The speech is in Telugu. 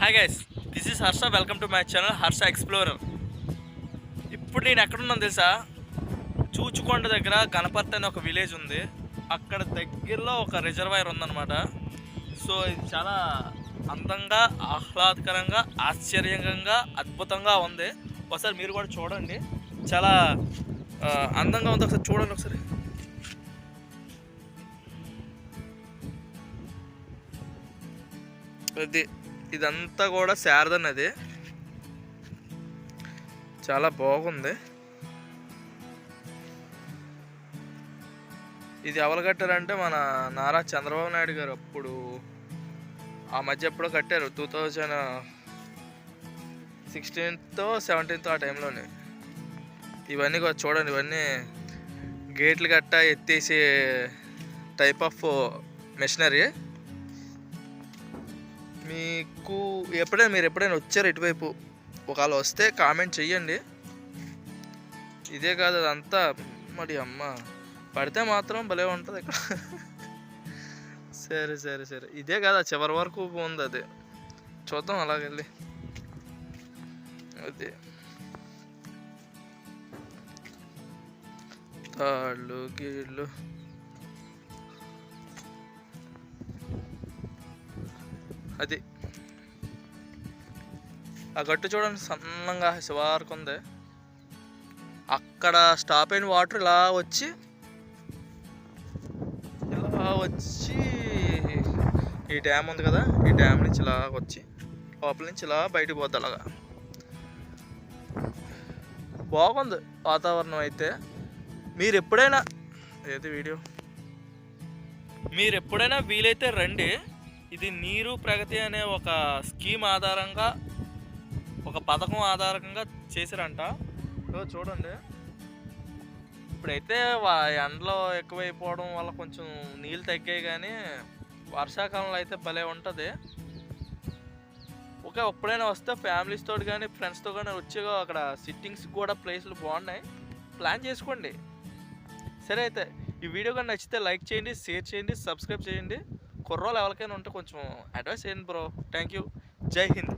Hi guys this is Harsha welcome to my channel Harsha explorer ఇప్పుడు నేను ఎక్కడున్నాను తెలుసా? చూచుకొండ దగ్గర గణపతి అనే ఒక విలేజ్ ఉంది. అక్కడ దగ్గరలో ఒక రిజర్వాయర్ ఉందన్నమాట. సో ఇది చాలా అందంగా ఆహ్లాదకరంగా ఆశ్చర్యంగా అద్భుతంగా ఉంది. ఒకసారి మీరు కూడా చూడండి. చాలా అందంగా ఉంది. ఒకసారి చూడండి ఒకసారి. ఇది ఇదంతా కూడా శారద నది చాలా బాగుంది. ఇది ఎవరు కట్టారంటే మన నారా చంద్రబాబు నాయుడు గారు అప్పుడు. ఆ మధ్య ఎప్పుడో కట్టారు టూ థౌజండ్ సిక్స్టీన్త్ సెవెంటీన్త్ ఆ టైంలోనే. ఇవన్నీ కూడా చూడండి ఇవన్నీ గేట్లు గట్ట ఎత్తేసే టైప్ ఆఫ్ మెషినరీ. మీకు ఎప్పుడైనా మీరు ఎప్పుడైనా వచ్చారు ఇటువైపు? ఒకవేళ వస్తే కామెంట్ చెయ్యండి. ఇదే కాదు అదంతా మరి అమ్మ పడితే మాత్రం భలే ఉంటుంది ఇక్కడ. సరే సరే సరే. ఇదే కదా చివరి వరకు ఉంది అది. చూద్దాం అలాగెళ్ళి. అదే. తాళ్ళు గీళ్ళు. అది. ఆ గట్టు చూడండి సన్నంగా శివారకు ఉంది అక్కడ స్టాప్ అయిన వాటర్ ఇలా వచ్చి ఇలా వచ్చి ఈ డ్యామ్ ఉంది కదా ఈ డ్యామ్ నుంచి ఇలా వచ్చి లోపల నుంచి ఇలా బయటకు పోద్ది అలాగా. బాగుంది వాతావరణం అయితే. మీరు ఎప్పుడైనా ఏది వీడియో? మీరు ఎప్పుడైనా వీలైతే రండి. ఇది నీరు ప్రగతి అనే ఒక స్కీమ్ ఆధారంగా ఒక పథకం ఆధారంగా చేశారంట. చూడండి. ఇప్పుడైతే ఎండలో ఎక్కువైపోవడం వల్ల కొంచెం నీళ్ళు తగ్గాయి కానీ వర్షాకాలంలో అయితే భలే ఉంటుంది. ఓకే ఎప్పుడైనా వస్తే ఫ్యామిలీస్తో కానీ ఫ్రెండ్స్తో కానీ వచ్చేగా అక్కడ సిట్టింగ్స్ కూడా ప్లేస్లు బాగున్నాయి. ప్లాన్ చేసుకోండి. సరే అయితే ఈ వీడియో కానీ నచ్చితే లైక్ చేయండి షేర్ చేయండి సబ్స్క్రైబ్ చేయండి. కుర్రోలు ఎవరికైనా ఉంటే కొంచెం అడ్వైస్ చేయండి బ్రో థ్యాంక్ యూ జై హింద్.